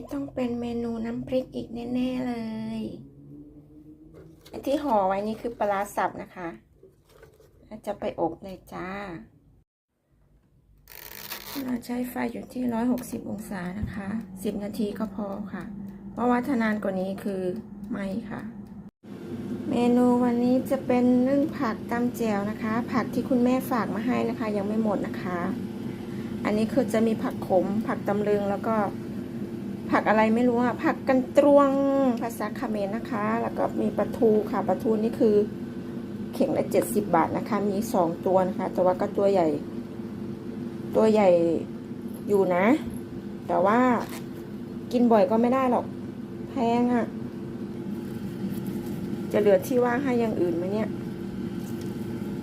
นี้ต้องเป็นเมนูน้ำพริกอีกแน่ ๆ เลยไอ้ที่ห่อไว้นี่คือปลาร้าสับนะคะจะไปอบเลยจ้า เราใช้ไฟอยู่ที่ 160 องศานะคะ 10 นาทีก็พอค่ะ เพราะว่าถ้านานกว่านี้คือไม่ค่ะ เมนูวันนี้จะเป็นนึ่งผักตำแจ่วนะคะ ผักที่คุณแม่ฝากมาให้นะคะ ยังไม่หมดนะคะ อันนี้คือจะมีผักขม ผักตำลึงแล้วก็ ผักอะไรไม่รู้อะผักกันตรวงภาษาคาเมรนะคะ แล้วก็มีปลาทูค่ะปลาทูนี่คือ เข่งละ70บาทนะคะ มีสองตัวนะคะ แต่ว่าก็ตัวใหญ่ ตัวใหญ่อยู่นะ แต่ว่ากินบ่อยก็ไม่ได้หรอกแพงอะ่ะ จะเหลือที่ว่างให้อย่างอื่นไหมเนี่ย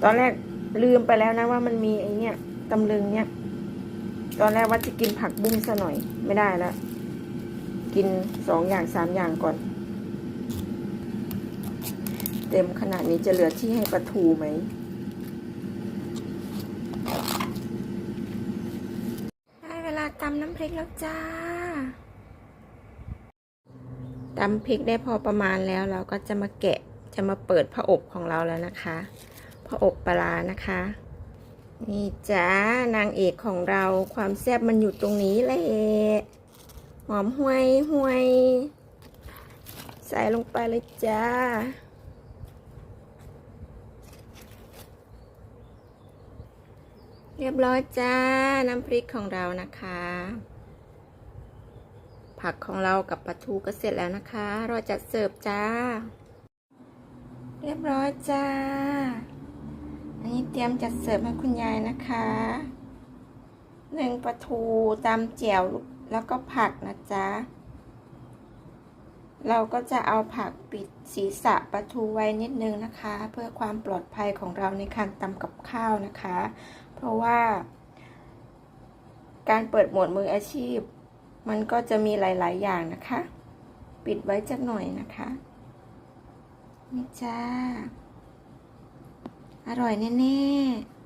ตอนแรกลืมไปแล้วนะว่ามันมีไอเนี่ยตำลึงเนี่ย ตอนแรกว่าจะกินผักบุ้งซะหน่อยไม่ได้แล้ว กินสองอย่างสามอย่างก่อน เต็มขนาดนี้จะเหลือที่ให้ปลาทูไหม ได้เวลาตำน้ำพริกแล้วจ้าตำพริกได้พอประมาณแล้วเราก็จะมาแกะจะมาเปิดผ้าอบของเราแล้วนะคะผ้าอบปลานะคะ นี่จ้านางเอกของเราความแซ่บมันอยู่ตรงนี้แหละ หอมห่วยห่วยใส่ลงไปเลยจ้า เรียบร้อยจ้า น้ำพริกของเรานะคะ ผักของเรากับปลาทูก็เสร็จแล้วนะคะ เรอจัดเสิร์ฟจ้า เรียบร้อยจ้า อันนี้เตรียมจัดเสิร์ฟให้คุณยายนะคะ หนึ่งปลาทูตามแจ่ว แล้วก็ผักนะจ๊ะ เราก็จะเอาผักปิดศีรษะปลาทูไว้นิดนึงนะคะ เพื่อความปลอดภัยของเราในการตำกับข้าวนะคะ เพราะว่า การเปิดหมวดมืออาชีพ มันก็จะมีหลาย ๆ อย่างนะคะ ปิดไว้จักหน่อยนะคะนี่จ้า อร่อยแน่ ๆ